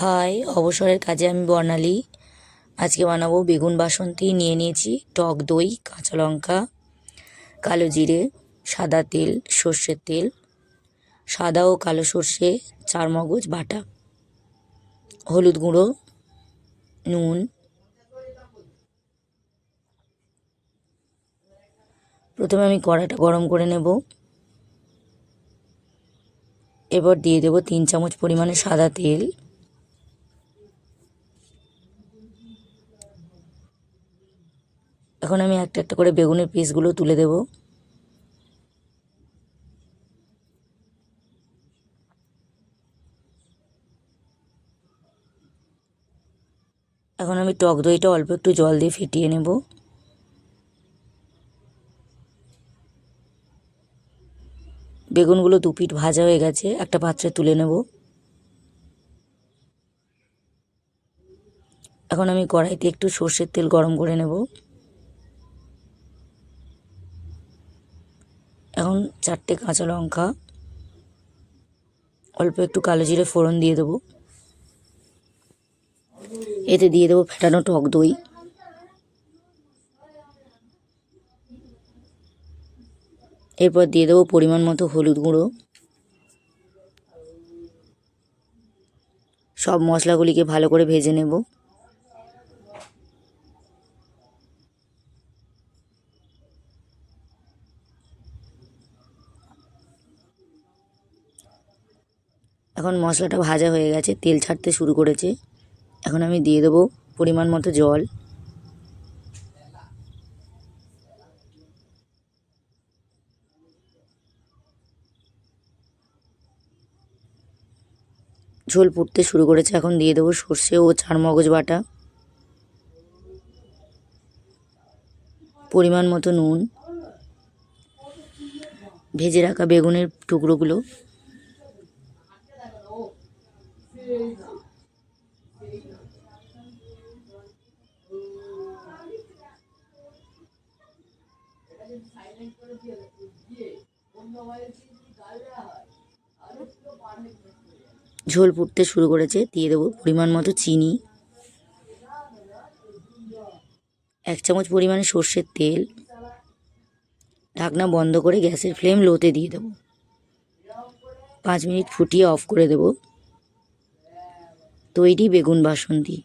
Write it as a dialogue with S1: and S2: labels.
S1: High, অবসরের কাজে আমি বর্ণালী। আজকে বানাবো বেগুন বাসন্তী, নিয়ে নিয়েছি টক দই, কাঁচা লঙ্কা, কালো জিরে, সাদা তেল, সর্ষের তেল, সাদা ও কালো সর্ষে, চার মগজ বাটা, হলুদ গুঁড়ো, নুন, প্রথমে আমি কড়াটা গরম করে নেব। এবার দিয়ে দেবো তিন চামচ পরিমাণে সাদা তেল। এখন আমি একটা একটা করে বেগুনের পিসগুলো তুলে দেব। এখন আমি টক দইটা অল্প একটু জল দিয়ে ফিটিয়ে নেব। বেগুনগুলো দু পিঠ ভাজা হয়ে গেছে, একটা পাত্রে তুলে নেব। এখন আমি কড়াইতে একটু সর্ষের তেল গরম করে নেব। এখন চারটে কাঁচা লঙ্কা, অল্প একটু কালো জিরে ফোড়ন দিয়ে দেবো। এতে দিয়ে দেবো ফেটানো টক দই। এরপর দিয়ে দেবো পরিমাণ মতো হলুদ গুঁড়ো। সব মশলাগুলিকে ভালো করে ভেজে নেব। এখন মশলাটা ভাজা হয়ে গেছে, তেল ছাড়তে শুরু করেছে। এখন আমি দিয়ে দেবো পরিমাণ মতো জল। ঝোল ফুটতে শুরু করেছে, এখন দিয়ে দেবো সর্ষে ও চার মগজ বাটা। পরিমাণ মতো নুন। ভেজে রাখা বেগুনের টুকরোগুলো। ঝোল ফুটতে শুরু করেছে, দিয়ে দেবো পরিমাণ মতো চিনি। এক চামচ পরিমাণে সর্ষের তেল। ঢাকনা বন্ধ করে গ্যাসের ফ্লেম লোতে দিয়ে দেবো। পাঁচ মিনিট ফুটিয়ে অফ করে দেব। তৈরি বেগুন বাসন্তী।